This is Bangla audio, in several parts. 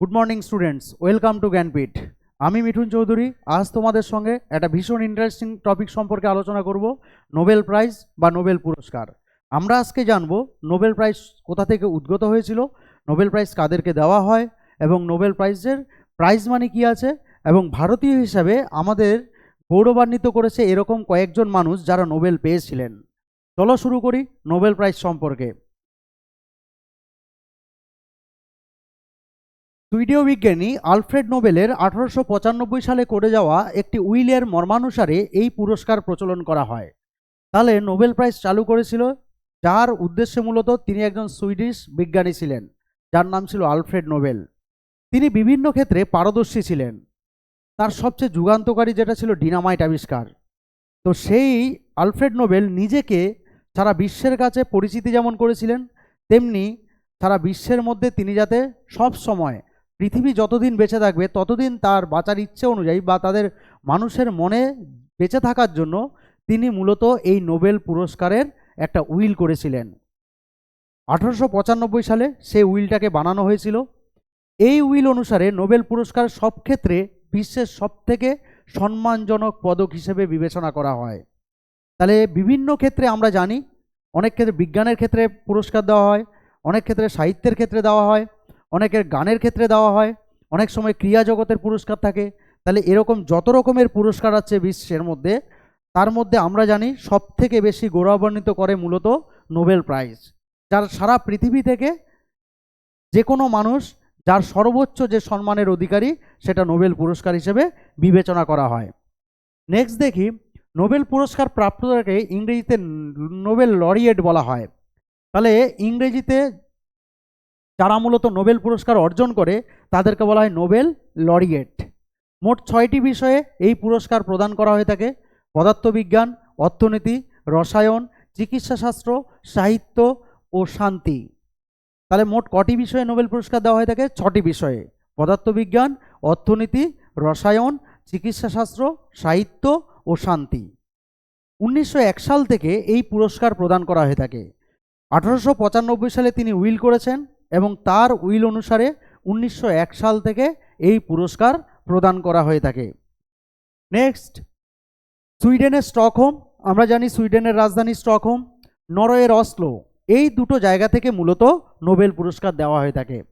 Good morning students welcome to Gyanpeeth আমি মিঠুন চৌধুরী, আজ তোমাদের সঙ্গে একটা ভীষণ ইন্টারেস্টিং টপিক সম্পর্কে আলোচনা করব নোবেল প্রাইজ বা নোবেল পুরস্কার। আমরা আজকে জানব নোবেল প্রাইজ কোথা থেকে উদ্গত হয়েছিল নোবেল প্রাইজ কাদেরকে দেওয়া হয়, এবং নোবেল প্রাইজের প্রাইজ মানে কি আছে, এবং ভারতীয় হিসাবে আমাদের গৌরবান্বিত করেছে এরকম কয়েকজন মানুষ যারা নোবেল পেয়েছিলেন। চলো শুরু করি নোবেল প্রাইজ সম্পর্কে। সুইডীয় বিজ্ঞানী আলফ্রেড নোবেলের আঠারোশো পঁচানব্বই সালে করে যাওয়া একটি উইলের মর্মানুসারে এই পুরস্কার প্রচলন করা হয়। তাহলে নোবেল প্রাইজ চালু করেছিল, যার উদ্দেশ্যে মূলত তিনি একজন সুইডিশ বিজ্ঞানী ছিলেন, যার নাম ছিল আলফ্রেড নোবেল। তিনি বিভিন্ন ক্ষেত্রে পারদর্শী ছিলেন। তার সবচেয়ে যুগান্তকারী যেটা ছিল ডিনামাইট আবিষ্কার। তো সেই আলফ্রেড নোবেল নিজেকে সারা বিশ্বের কাছে পরিচিতি যেমন করেছিলেন, তেমনি সারা বিশ্বের মধ্যে তিনি যাতে সব সময় পৃথিবী যতদিন বেঁচে থাকবে, ততদিন তার বাঁচার ইচ্ছে অনুযায়ী বা তাদের মানুষের মনে বেঁচে থাকার জন্য তিনি মূলত এই নোবেল পুরস্কারের একটা উইল করেছিলেন। আঠারোশো পঁচানব্বই সালে সেই উইলটাকে বানানো হয়েছিল। এই উইল অনুসারে নোবেল পুরস্কার সব ক্ষেত্রে বিশ্বের সবথেকে সম্মানজনক পদক হিসেবে বিবেচনা করা হয়। তাহলে বিভিন্ন ক্ষেত্রে আমরা জানি, অনেক ক্ষেত্রে বিজ্ঞানের ক্ষেত্রে পুরস্কার দেওয়া হয়, অনেক ক্ষেত্রে সাহিত্যের ক্ষেত্রে দেওয়া হয় অনেকের গানের ক্ষেত্রে দেওয়া হয়, অনেক সময় ক্রিয়া জগতের পুরস্কার থাকে। তাহলে এরকম যত রকমের পুরস্কার আছে বিশ্বের মধ্যে, তার মধ্যে আমরা জানি সব থেকে বেশি গৌরবান্বিত করে মূলত নোবেল প্রাইজ। যার সারা পৃথিবী থেকে যে কোনো মানুষ, যার সর্বোচ্চ যে সম্মানের অধিকারী, সেটা নোবেল পুরস্কার হিসেবে বিবেচনা করা হয়। নেক্সট দেখি, নোবেল পুরস্কার প্রাপ্তকে ইংরেজিতে নোবেল লরিয়েট বলা হয়। তাহলে ইংরেজিতে যারা মূলত নোবেল পুরস্কার অর্জন করে, তাদেরকে বলা হয় নোবেল লরিয়েট। মোট ছয়টি বিষয়ে এই পুরস্কার প্রদান করা হয়ে থাকে। পদার্থবিজ্ঞান, অর্থনীতি, রসায়ন, চিকিৎসাশাস্ত্র, সাহিত্য ও শান্তি। তাহলে মোট কটি বিষয়ে নোবেল পুরস্কার দেওয়া হয়ে থাকে? ছটি বিষয়ে। পদার্থবিজ্ঞান, অর্থনীতি, রসায়ন, চিকিৎসাশাস্ত্র, সাহিত্য ও শান্তি। উনিশশো এক সাল থেকে এই পুরস্কার প্রদান করা হয়ে থাকে। আঠারোশো পঁচানব্বই সালে তিনি উইল করেছেন। এবং তার উইল অনুসারে উনিশশো এক সাল থেকে এই পুরস্কার প্রদান করা হয়ে থাকে। নেক্সট, সুইডেনের স্টকহোম। আমরা জানি সুইডেনের রাজধানী স্টকহোম, নরওয়ের অসলো। এই দুটো জায়গা থেকে মূলত নোবেল পুরস্কার দেওয়া হয়ে থাকে।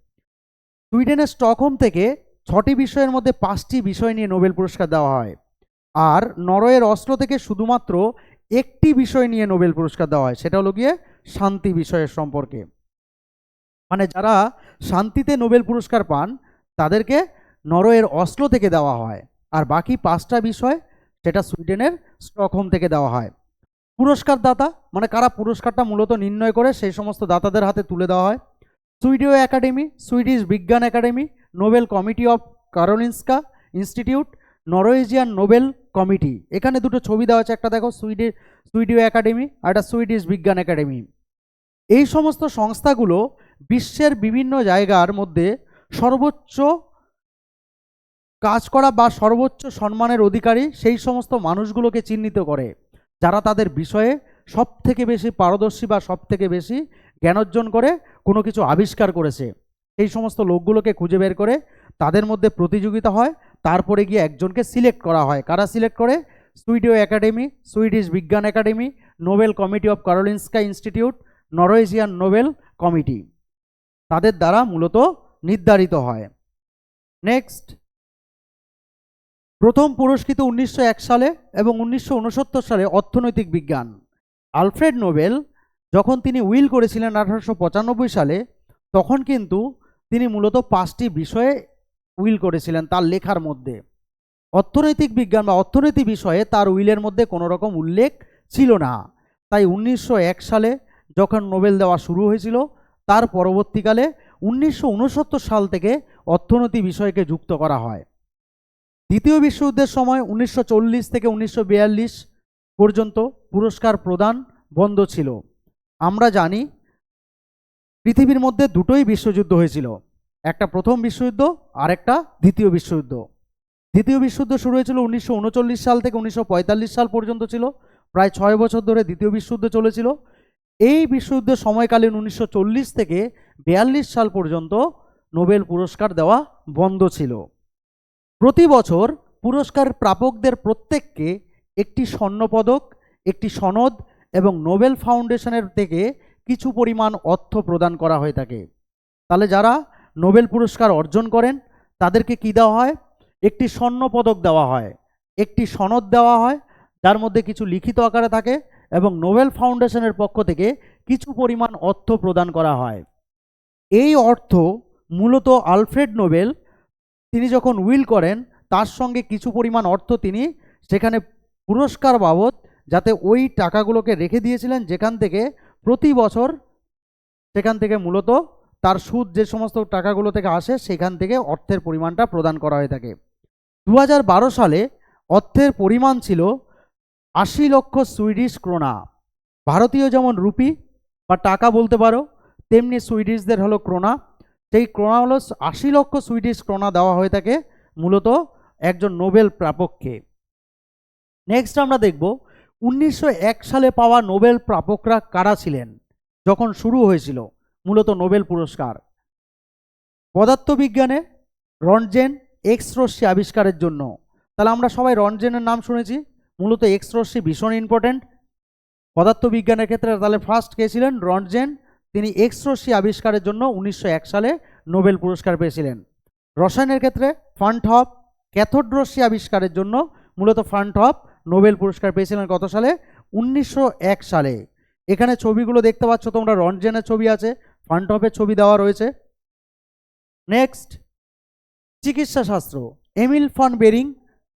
সুইডেনের স্টকহোম থেকে ছটি বিষয়ের মধ্যে পাঁচটি বিষয় নিয়ে নোবেল পুরস্কার দেওয়া হয়। আর নরওয়ের অস্ত্র থেকে শুধুমাত্র একটি বিষয় নিয়ে নোবেল পুরস্কার দেওয়া হয়, সেটা হলো গিয়ে শান্তি বিষয়ের সম্পর্কে। মানে যারা শান্তিতে নোবেল পুরস্কার পান, তাদেরকে নরওয়ের অস্ত্র থেকে দেওয়া হয়। আর বাকি পাঁচটা বিষয়, সেটা সুইডেনের স্টকহোম থেকে দেওয়া হয়। পুরস্কার দাতা মানে কারা পুরস্কারটা মূলত নির্ণয় করে, সেই সমস্ত দাতাদের হাতে তুলে দেওয়া হয়। সুইডিও একাডেমি, সুইডিশ বিজ্ঞান academy, Nobel committee of Karolinska Institute, Norwegian Nobel committee. এখানে দুটো ছবি দেওয়া আছে, একটা দেখো, সুইডি, সুইডিও একাডেমি, আর একটা সুইডিশ বিজ্ঞান একাডেমি। এই সমস্ত সংস্থাগুলো বিশ্বের বিভিন্ন জায়গার মধ্যে সর্বোচ্চ কাজ করা বা সর্বোচ্চ সম্মানের অধিকারী সেই সমস্ত মানুষগুলোকে চিহ্নিত করে, যারা তাদের বিষয়ে সব থেকে বেশি পারদর্শী বা সব থেকে বেশি জ্ঞানোর্জন করে, কোনো কিছু আবিষ্কার করেছে। সেই সমস্ত লোকগুলোকে খুঁজে বের করে তাদের মধ্যে প্রতিযোগিতা হয়, তারপরে গিয়ে একজনকে সিলেক্ট করা হয়। কারা সিলেক্ট করে? সুইডিও একাডেমি, সুইডিশ বিজ্ঞান academy, Nobel committee of Karolinska Institute, Norwegian Nobel committee. তাদের দ্বারা মূলত নির্ধারিত হয়। নেক্সট প্রথম পুরস্কৃত উনিশশো এক সালে এবং উনিশশো উনসত্তর সালে অর্থনৈতিক বিজ্ঞান। আলফ্রেড নোবেল যখন তিনি উইল করেছিলেন আঠারোশো পঁচানব্বই সালে, তখন কিন্তু তিনি মূলত পাঁচটি বিষয়ে উইল করেছিলেন তার লেখার মধ্যে। অর্থনৈতিক বিজ্ঞান বা অর্থনীতি বিষয়ে তার উইলের মধ্যে কোনো রকম উল্লেখ ছিল না। তাই উনিশশো এক সালে যখন নোবেল দেওয়া শুরু হয়েছিল তার পরবর্তীকালে উনিশশো ঊনসত্তর সাল থেকে অর্থনীতি বিষয়কে যুক্ত করা হয়। দ্বিতীয় বিশ্বযুদ্ধের সময় উনিশশো চল্লিশ থেকে উনিশশো বিয়াল্লিশ পর্যন্ত পুরস্কার প্রদান বন্ধ ছিল। আমরা জানি, পৃথিবীর মধ্যে দুটোই বিশ্বযুদ্ধ হয়েছিল, একটা প্রথম বিশ্বযুদ্ধ আর একটা দ্বিতীয় বিশ্বযুদ্ধ। দ্বিতীয় বিশ্বযুদ্ধ শুরু হয়েছিল উনিশশো উনচল্লিশ সাল থেকে উনিশশো পঁয়তাল্লিশ সাল পর্যন্ত ছিল, প্রায় ছয় বছর ধরে দ্বিতীয় বিশ্বযুদ্ধ চলেছিল। এই বিশ্বযুদ্ধের সময়কালীন উনিশশো চল্লিশ থেকে বিয়াল্লিশ সাল পর্যন্ত নোবেল পুরস্কার দেওয়া বন্ধ ছিল। প্রতি বছর পুরস্কার প্রাপকদের প্রত্যেককে একটি স্বর্ণপদক, একটি সনদ এবং নোবেল ফাউন্ডেশনের থেকে কিছু পরিমাণ অর্থ প্রদান করা হয়ে থাকে। তাহলে যারা নোবেল পুরস্কার অর্জন করেন, তাদেরকে কী দেওয়া হয়? একটি স্বর্ণপদক দেওয়া হয়। একটি সনদ দেওয়া হয়, যার মধ্যে কিছু লিখিত আকারে থাকে। এবং নোবেল ফাউন্ডেশনের পক্ষ থেকে কিছু পরিমাণ অর্থ প্রদান করা হয়। এই অর্থ মূলত আলফ্রেড নোবেল, তিনি যখন উইল করেন, তার সঙ্গে কিছু পরিমাণ অর্থ তিনি সেখানে পুরস্কার বাবদ যাতে ওই টাকাগুলোকে রেখে দিয়েছিলেন যেখান থেকে প্রতি বছর সেখান থেকে মূলত তার সুদ যে সমস্ত টাকাগুলো থেকে আসে সেখান থেকে অর্থের পরিমাণটা প্রদান করা হয়ে থাকে। দু হাজার বারো সালে অর্থের পরিমাণ ছিল আশি লক্ষ সুইডিশ ক্রোনা। ভারতীয় যেমন রুপি বা টাকা বলতে পারো, তেমনি সুইডিশদের হলো ক্রোনা। সেই ক্রোনা হলো আশি লক্ষ সুইডিশ ক্রোনা দেওয়া হয়ে থাকে মূলত একজন নোবেল প্রাপককে। নেক্সট আমরা দেখব, উনিশশো এক সালে পাওয়া নোবেল প্রাপকরা কারা ছিলেন, যখন শুরু হয়েছিল মূলত নোবেল পুরস্কার। পদার্থবিজ্ঞানে রনজেন এক্স রশ্মি আবিষ্কারের জন্য। তাহলে আমরা সবাই রনজেনের নাম শুনেছি। মূলত এক্স রশ্মি ভীষণ ইম্পর্ট্যান্ট পদার্থবিজ্ঞানের ক্ষেত্রে তাহলে ফার্স্ট কে ছিলেন? রনজেন তিনি এক্স রশ্মি আবিষ্কারের জন্য উনিশশো এক সালে নোবেল পুরস্কার পেয়েছিলেন। রসায়নের ক্ষেত্রে ফান্টহপ ক্যাথোড রশ্মি আবিষ্কারের জন্য মূলত ফান্টহপ নোবেল পুরস্কার পেয়েছিলেন কত সালে? উনিশশো এক সালে। এখানে ছবিগুলো দেখতে পাচ্ছ তোমরা রনজেনের ছবি আছে ফান্টহপের ছবি দেওয়া রয়েছে। নেক্সট চিকিৎসা শাস্ত্র এমিল ফন বেরিং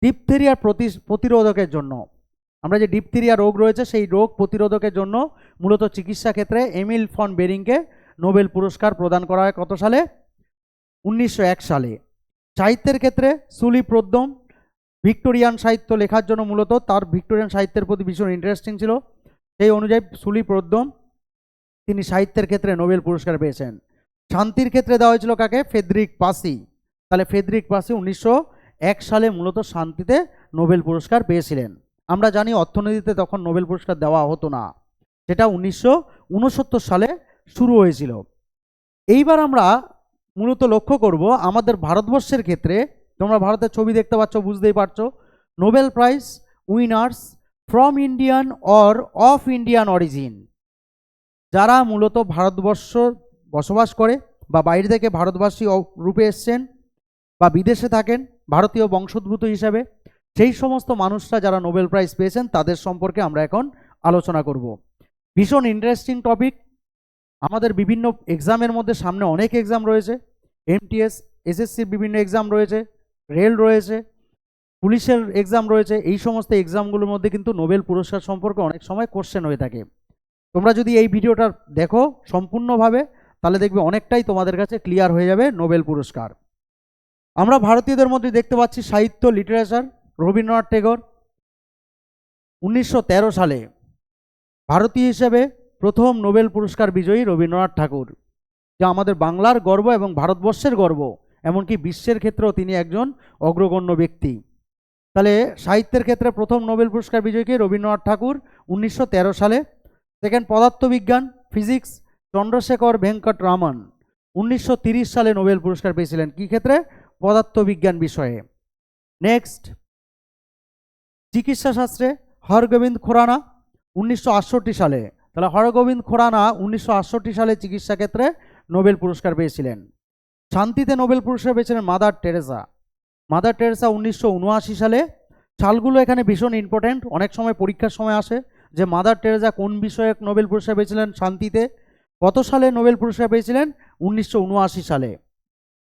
ডিপথেরিয়ার প্রতি প্রতিরোধকের জন্য। আমরা যে ডিপথেরিয়া রোগ রয়েছে, সেই রোগ প্রতিরোধকের জন্য মূলত চিকিৎসা ক্ষেত্রে এমিল ফন বেরিংকে নোবেল পুরস্কার প্রদান করা হয় কত সালে? উনিশশো এক সালে। সাহিত্যের ক্ষেত্রে সুলি প্রদ্যম, ভিক্টোরিয়ান সাহিত্য লেখার জন্য মূলত তার ভিক্টোরিয়ান সাহিত্যের প্রতি ভীষণ ইন্টারেস্টিং ছিল। সেই অনুযায়ী সুলি প্রদ্যম তিনি সাহিত্যের ক্ষেত্রে নোবেল পুরস্কার পেয়েছেন। শান্তির ক্ষেত্রে দেওয়া হয়েছিল কাকে? ফেদ্রিক পাসি। তাহলে ফেদ্রিক পাসি উনিশশো এক সালে মূলত শান্তিতে নোবেল পুরস্কার পেয়েছিলেন। আমরা জানি অর্থনীতিতে তখন নোবেল পুরস্কার দেওয়া হতো না। সেটা উনিশশো উনসত্তর সালে শুরু হয়েছিল। এইবার আমরা মূলত লক্ষ্য করব আমাদের ভারতবর্ষের ক্ষেত্রে, তোমরা ভারতের ছবি দেখতে পাচ্ছ, বুঝতেই পারছ, Nobel prize winners from Indian or of Indian origin. যারা মূলত ভারতবর্ষ বসবাস করে বা বাইরে থেকে ভারতবাসী রূপে এসছেন বা বিদেশে থাকেন ভারতীয় বংশোদ্ভূত হিসাবে, সেই সমস্ত মানুষরা যারা নোবেল প্রাইজ পেয়েছেন, তাদের সম্পর্কে আমরা এখন আলোচনা করব। ভীষণ ইন্টারেস্টিং টপিক আমাদের বিভিন্ন এক্সামের মধ্যে সামনে অনেক এক্সাম রয়েছে। এমটিএস এসএসসির বিভিন্ন এক্সাম রয়েছে। রেল রয়েছে। পুলিশের এক্সাম রয়েছে। এই সমস্ত এক্সামগুলোর মধ্যে কিন্তু নোবেল পুরস্কার সম্পর্কে অনেক সময় কোশ্চেন হয়ে থাকে। তোমরা যদি এই ভিডিওটা দেখো সম্পূর্ণভাবে, তাহলে দেখবে অনেকটাই তোমাদের কাছে ক্লিয়ার হয়ে যাবে নোবেল পুরস্কার। আমরা ভারতীয়দের মধ্যে দেখতে পাচ্ছি সাহিত্য, লিটারেচার, রবীন্দ্রনাথ টেগোর। উনিশশো সালে ভারতীয় হিসেবে প্রথম নোবেল পুরস্কার বিজয়ী রবীন্দ্রনাথ ঠাকুর, যা আমাদের বাংলার গর্ব এবং ভারতবর্ষের গর্ব, এমনকি বিশ্বের ক্ষেত্রেও তিনি একজন অগ্রগণ্য ব্যক্তি। তাহলে সাহিত্যের ক্ষেত্রে প্রথম নোবেল পুরস্কার বিজয়ীকে রবীন্দ্রনাথ ঠাকুর? উনিশশো তেরো সালে সেকেন্ড পদার্থবিজ্ঞান, ফিজিক্স, চন্দ্রশেখর ভেঙ্কট রামন উনিশশো সালে নোবেল পুরস্কার পেয়েছিলেন কী ক্ষেত্রে? পদার্থবিজ্ঞান বিষয়ে। নেক্সট চিকিৎসা শাস্ত্রে হরগোবিন্দ খোরানা উনিশশো আটষট্টি সালে। তাহলে হরগোবিন্দ খোরানা উনিশশো আটষট্টি সালে চিকিৎসা ক্ষেত্রে নোবেল পুরস্কার পেয়েছিলেন। শান্তিতে নোবেল পুরস্কার পেয়েছিলেন মাদার টেরেসা। মাদার টেরেসা উনিশশো উনআশি সালে। সালগুলো এখানে ভীষণ ইম্পর্ট্যান্ট অনেক সময় পরীক্ষার সময় আসে যে মাদার টেরেসা কোন বিষয়ে নোবেল পুরস্কার পেয়েছিলেন শান্তিতে। কত সালে নোবেল পুরস্কার পেয়েছিলেন? উনিশশো উনআশি সালে।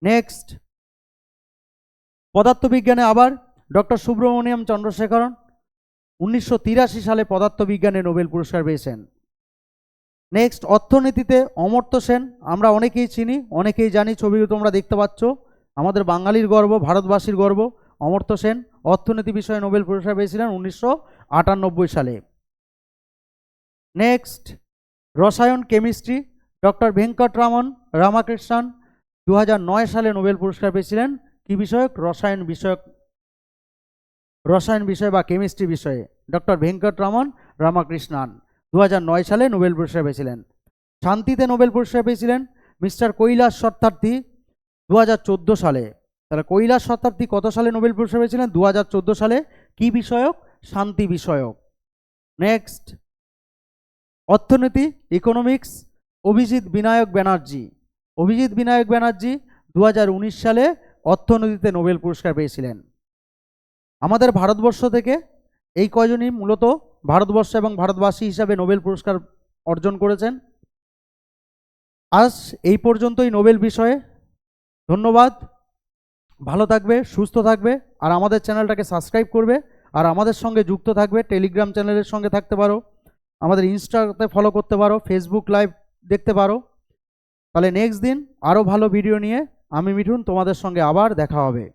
নেক্সট পদার্থবিজ্ঞানে আবার ডক্টর সুব্রমণিয়াম চন্দ্রশেখরন উনিশশো তিরাশি সালে পদার্থবিজ্ঞানে নোবেল পুরস্কার পেয়েছেন। নেক্সট, অর্থনীতিতে অমর্ত্য সেন, আমরা অনেকেই চিনি, অনেকেই জানি ছবিগুলো তোমরা দেখতে পাচ্ছ। আমাদের বাঙালির গর্ব, ভারতবাসীর গর্ব, অমর্ত্য সেন অর্থনীতি বিষয়ে নোবেল পুরস্কার পেয়েছিলেন উনিশশো আটানব্বই সালে। নেক্সট, রসায়ন কেমিস্ট্রি, ডক্টর ভেঙ্কটরামন রামাকৃষ্ণন দু হাজার নয় সালে নোবেল পুরস্কার পেয়েছিলেন কি বিষয়ক? রসায়ন বিষয়ক। রসায়ন বিষয় বা কেমিস্ট্রি বিষয়ে। ডক্টর ভেঙ্কটরামন রামাকৃষ্ণন। দু সালে নোবেল পুরস্কার পেয়েছিলেন। শান্তিতে নোবেল পুরস্কার পেয়েছিলেন মিস্টার কৈলাস সত্যার্থী দু সালে। তাহলে কৈলাস শতাব্দী কত সালে নোবেল পুরস্কার পেয়েছিলেন? দু হাজার চোদ্দ সালে কি বিষয়ক? শান্তি বিষয়ক। নেক্সট। অর্থনীতি, ইকোনমিক্স, অভিজিৎ বিনায়ক ব্যানার্জি। অভিজিৎ বিনায়ক ব্যানার্জি দু হাজার উনিশ সালে অর্থনীতিতে নোবেল পুরস্কার পেয়েছিলেন। আমাদের ভারতবর্ষ থেকে এই কয়জনই মূলত ভারতবর্ষ এবং ভারতবাসী হিসাবে নোবেল পুরস্কার অর্জন করেছেন। আজ এই পর্যন্তই নোবেল বিষয়ে। ধন্যবাদ। ভালো থাকবে, সুস্থ থাকবে, আর আমাদের চ্যানেলটাকে সাবস্ক্রাইব করবে, আর আমাদের সঙ্গে যুক্ত থাকবে। টেলিগ্রাম চ্যানেলের সঙ্গে থাকতে পারো, আমাদের ইনস্টাতে ফলো করতে পারো, ফেসবুক লাইভ দেখতে পারো। তাহলে নেক্সট দিন আরও ভালো ভিডিও নিয়ে আমি মিঠুন তোমাদের সঙ্গে আবার দেখা হবে।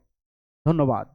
ধন্যবাদ।